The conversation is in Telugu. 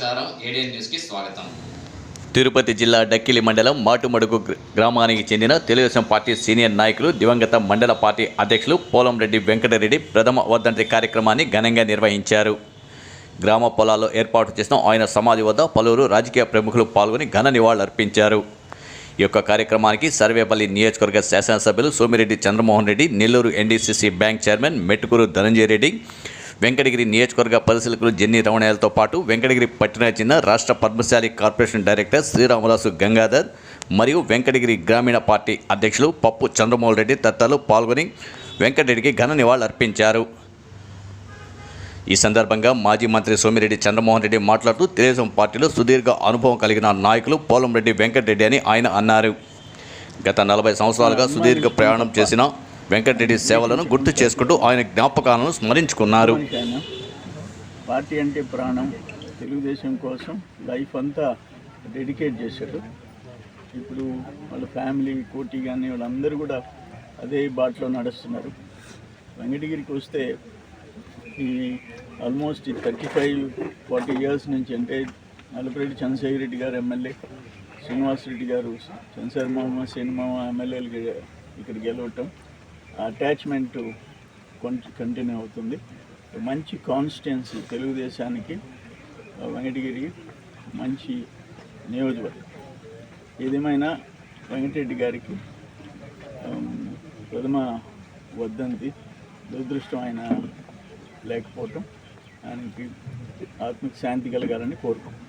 ఏడియన్ న్యూస్కి స్వాగతం. తిరుపతి జిల్లా డక్కిలి మండలం మాటుమడుగు గ్రామానికి చెందిన తెలుగుదేశం పార్టీ సీనియర్ నాయకులు దివంగత మండల పార్టీ అధ్యక్షులు పోలంరెడ్డి వెంకటరెడ్డి ప్రథమ వర్ధంతి కార్యక్రమాన్ని ఘనంగా నిర్వహించారు. గ్రామ పొలాల్లో ఏర్పాటు చేసిన ఆయన సమాధి వద్ద పలువురు రాజకీయ ప్రముఖులు పాల్గొని ఘన నివాళులర్పించారు ఈ యొక్క కార్యక్రమానికి సర్వేపల్లి నియోజకవర్గ శాసనసభ్యులు Somireddy Chandramohan Reddy Nellore NDCC bank chairman Mettukuru Dhananjaya Reddy Venkatagiri నియోజకవర్గ పరిశీలకులు జెన్ని రమణయ్యలతో పాటు వెంకటగిరి పట్టణ చిన్న రాష్ట్ర పద్మశాలి కార్పొరేషన్ డైరెక్టర్ శ్రీరామదాసు గంగాధర్ మరియు వెంకటగిరి గ్రామీణ పార్టీ అధ్యక్షులు పప్పు చంద్రమోహన్ రెడ్డి తదితరులు పాల్గొని వెంకటరెడ్డికి ఘన నివాళులర్పించారు ఈ సందర్భంగా మాజీ మంత్రి సోమిరెడ్డి చంద్రమోహన్ రెడ్డి మాట్లాడుతూ తెలుగుదేశం పార్టీలో సుదీర్ఘ అనుభవం కలిగిన నాయకులు పోలంరెడ్డి వెంకటరెడ్డి అని ఆయన అన్నారు. గత నలభై సంవత్సరాలుగా సుదీర్ఘ ప్రయాణం చేసిన వెంకటరెడ్డి సేవలను గుర్తు చేసుకుంటూ ఆయన జ్ఞాపకాలను స్మరించుకున్నారు. ఆయన పార్టీ అంటే ప్రాణం. తెలుగుదేశం కోసం లైఫ్ అంతా డెడికేట్ చేశాడు ఇప్పుడు వాళ్ళ ఫ్యామిలీ కోటి కానీ వాళ్ళందరూ కూడా అదే బాటలో నడుస్తున్నారు. వెంకటగిరికి వస్తే ఈ almost thirty five forty years నుంచి అంటే నలుపురెడ్డి చంద్రశేఖర్ రెడ్డి గారు ఎమ్మెల్యే శ్రీనివాస్ రెడ్డి గారు చంద్రశేఖర్ మామ సినిమా ఎమ్మెల్యేలు ఇక్కడ గెలవటం అటాచ్మెంట్ కంటిన్యూ అవుతుంది. మంచి కాన్స్టిట్యున్సీ తెలుగుదేశానికి వెంకటగిరి మంచి నియోజకవర్గం. ఏదేమైనా వెంకటరెడ్డి గారికి ప్రథమ వద్దంతి దురదృష్టం ఆయన లేకపోవటం ఆయనకి ఆత్మకి శాంతి కలగాలని కోరుకుంటున్నాం.